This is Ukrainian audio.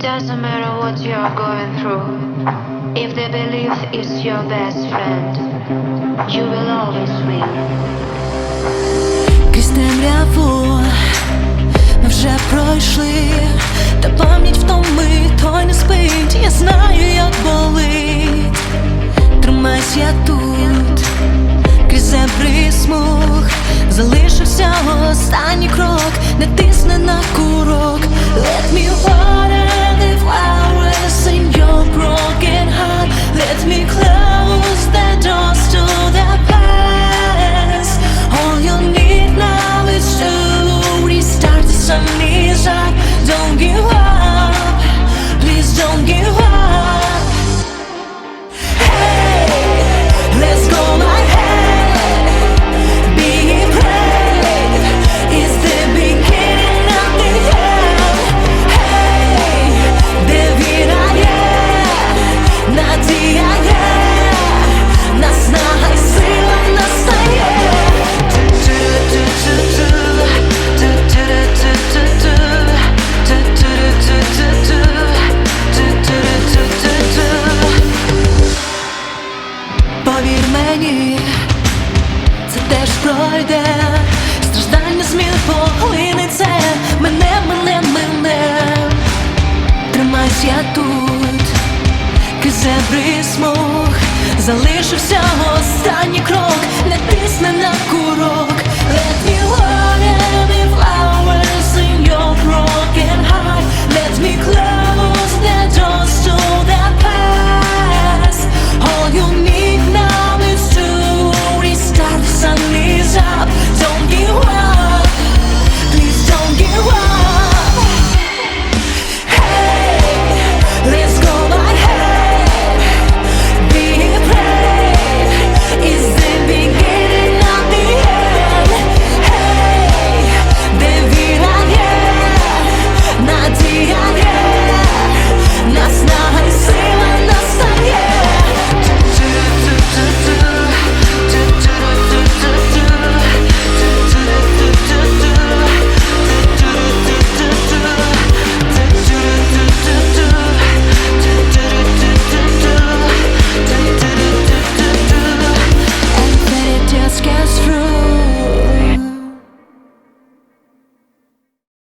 Doesn't matter what you're going through. If the belief is your best friend, you will always win. Крізь темряву ми вже пройшли, та пам'ять втоми, той не спить, я знаю, як болить. Тримайся тут, крізь зебри смуг, залишився останній крок, не тисни на курок. Повір мені, це теж пройде, страждання змін поглинеться, мене, мене, мене. Тримайся тут, крізь зебри смуг, залишився